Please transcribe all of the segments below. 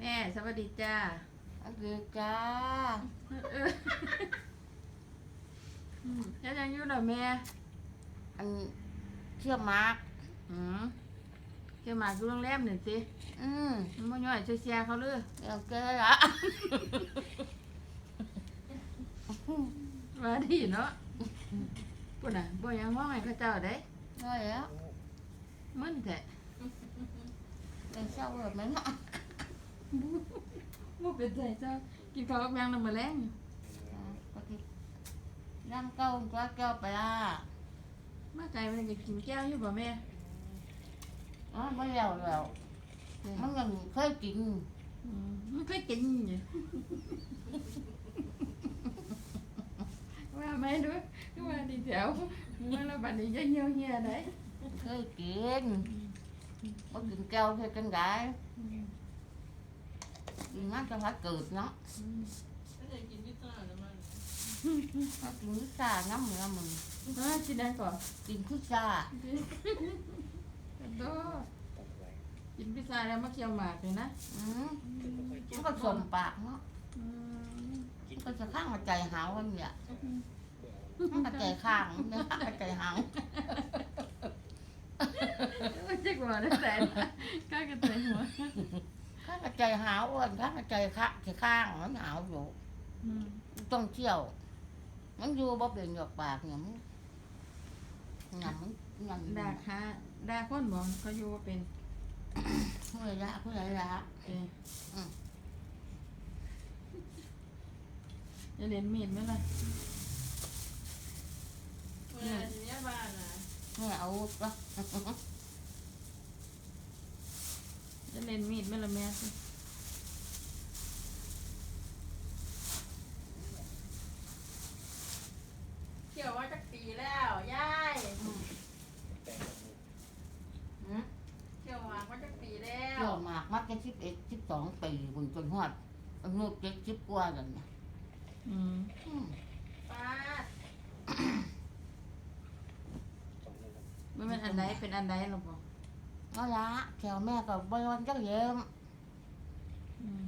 แม่สวัสดีจ้าอันคือจ้าเอออืมยังยังอยู่เหรอแม่ อันเชื่อมากอืมเกี่ยวหมากอยู่โรงแรมหนึ่งสิอืมมันบ่ย่อยเชียร์เขาเลยเดี๋ยวเจอละมาดีเนาะปุ่นน่ะบ่ยังห้องให้เขาเจ้าได้น้อยแล้วมึนแท้เป็นเศร้าแบบนั้นอะ บ่เป็นใจเจ้ากินข้าวกับยังนำมาแรงปกติน้ำเก้าตัวเก้าไปละมาไกลมันจะกินแก้วอยู่บ่แม่อ๋อไม่แล้วแล้วมันยังเคยกินอืมมันเคยกินอยู่ ว่าไหมดูว่าดีแถวมันละบัดนี้จะเหี่ยวเหี่ยได้เคยกินบ่กินแก้วเพื่อกันได้ กินงั้นจะพัดเกิดเนาะอืมถ้ากินวิซ่าน้ำเนื้อมึงอ่ากินได้ก่อนกินพิซซ่าโตกินพิซซ่าแล้วมาเคี่ยวหมากเลยนะอืมมันก็สมปากเนาะอืมมันก็จะข้างมาใจหาววันเนี่ยมันก็ใจข้างมันก็ใจหาวโอ้ยจักว่าได้แต่นะก้ากระเตยหัว ข้างก็ใจหาวอ้วนข้างก็ใจข้างใจข้างมันหาวอยู่อืมต้องเที่ยว มันอยู่บ่เป็นหยอกปากเนี่ยมันงำมันงำด่าค่ะด่าคนบอกเขาอยู่ว่าเป็นเพื่อละเพื่อละเออจะเรียนมีดไหมล่ะเวลาอยู่เนี่ยบ้านนะเนี่ยเอาละจะ เรียนมีดไหมล่ะแม่สิเกี่ยวว่าจะปีแล้วยายอืมเกี่ยวหมากว่าจะปีแล้วเที่ยวมากมักจะสิบเอ็ดสิบสองปีบุญจนฮอดอายุเจ็ดสิบกว่ากันเนี่ยอืมอืมป้าดมันเป็นอันใดเป็นอันใดหรอปะ เอาละแถวแม่ก็บริวารจักเยี่ยมอืม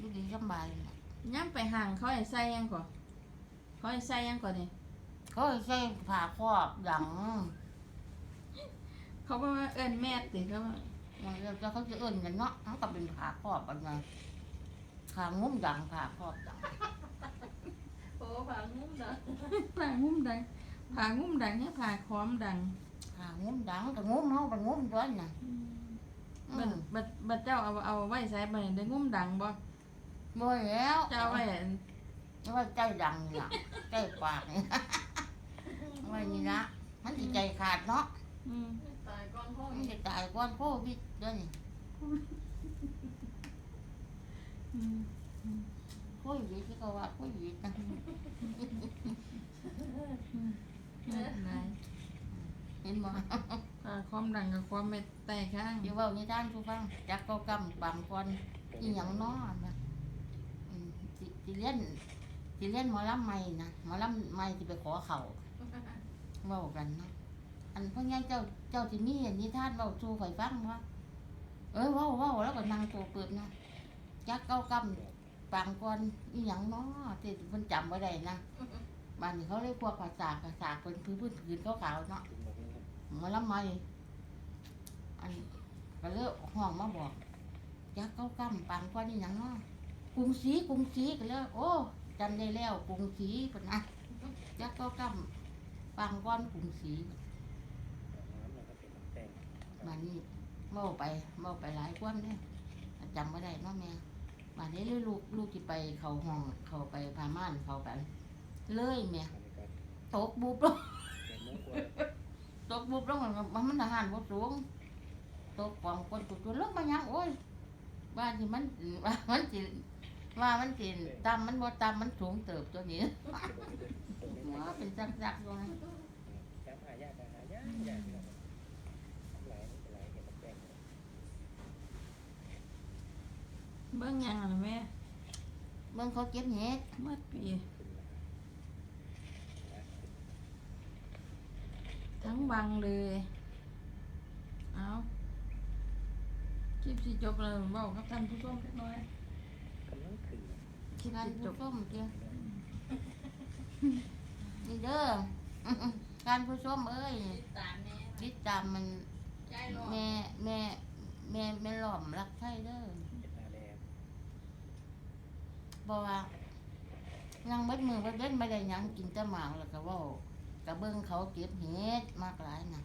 ดูดีสบายนะย้ำไปห่างเขาให้ใส่ยังก่อนเขาให้ใส่ยังก่อนนี่เขาให้ใส่ผ้าครอบหลังเขาบอกว่าเอิ้นแม่ติเขาว่ามันเรียกว่าเขาจะเอื้นกันเนาะมันก็เป็นผ้าครอบกันไงขางงุ้มดังผ้าครอบดังโอ้ผังมุ้งนะผ่างุ้มดังผ่างุ้มดังให้ผ่าคอมดัง ขางุ้มดังก็งุ้มเฮาก็งุ้มด้วยน่ะอืบัดมบัดบัดเจ้าเอาเอาไว้ใส่ไปได้งุ้มดังบ่บ่แล้วเจ้าเอาไว้อันเอาไว้ใจดังนี่ล่ะใจปากนี่เอาไว้นี่ละมันสิใจขาดเนาะอืมตายก้อนพ่อมันจะตายก่อนโควิดเด้อนี่อืมโควิดที่เขาว่าโควิดนะไม่ เป็นไรเห็นบ่ผ่าคอมดังกับความไม่แตกข้างเดี๋ยวเว้านิทานสู่ฟังจักเก้ากำบางคนอีหยังน้อนะอืมสิสิเรียนสิเรียนหมอลำใหม่นะหมอลำใหม่สิไปขอเขาเว้ากันเนาะอันพ่อใหญ่เจ้าเจ้าสิมีอันนิทานเว้าสู่ข่อยฟังว่าเออเว้าเว้าแล้วก็นั่งตัวเปิดนะจักเก้ากำบางคนอีหยังน้อที่เพิ่นจำไว้ได้นะบ้านนี้เขาเรียกพวกภาษาภาษาเป็นพื้นพื้นผืนขาวๆเนาะ หมอลำใหม่อันก็เลยห้องมาบอกยักษ์เก้ากำปังกว่านี่ยังเนาะกรุงศรีกรุงศรีก็เลยโอ้จำได้แล้วกรุงศรีปะนะยักษ์เก้ากำปังก้อนกรุงศรีมานี่เมาไปเมาไปหลายกวนเนี่ยจำไม่ได้เนาะแม่มานี้เลยลูกลูกที่ไปเขาห้องเขาไปพาม่านเขากันเลยแม่ตกบุบลง บุบลงมันมันทหารบสูงตกกองคนตุตัวลงมายังโอ้ยว่าที่มันว่ามันสิว่ามันสิตามมันบ่ตามมันสูงเติบตัวนี้ว่าเป็นจักจักๆตัวนั้นเบิ่งหยังอะแม่เบิ่งเขาเก็บเห็ดเมื่อปี ทั้งบังเลย เอาคลิปสิจบแล้วเว้ากับท่านผู้ชมเล็กน้อยกำลังขึ้นคลิปท่านสิจผู้บชมเจ้านี่เด้อท่านผู้ชมเอ้ยติดตามแน่ติดตามมันยายรอแม่แม่แม่แม่หล่อมรักไทยเด้อเจ็ดนาแลบอกว่ายังเบิดมือเบิดเว้นไม่ได้หยังกินแต่หมากแล้วก็เว่า กระเบื้องเขาเก็บเห็ดมากหลายนะ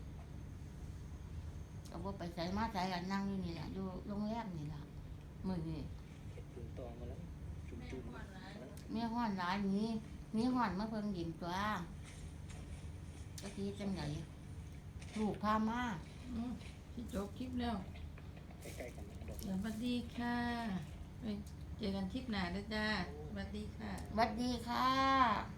ก็บ่ไปใส่มาใส่กันนั่งอยู่นี่แหละอยู่โรงแรมนี่แหละมือนี่เห็ดปืนตองมาแล้วจุ่มแม่จุ่มก่อนนะมีห้อนหลายนี้มีห้อนมาเพิ่งยิงตัวตะกี้จังไหนลูกพามาอืมสิจบคลิปแล้วใกล้ๆกันนะดอกสวัสดีค่ะไปเจอกันคลิปหน้าเด้อจ้าสวัสดีค่ะสวัสดีค่ะ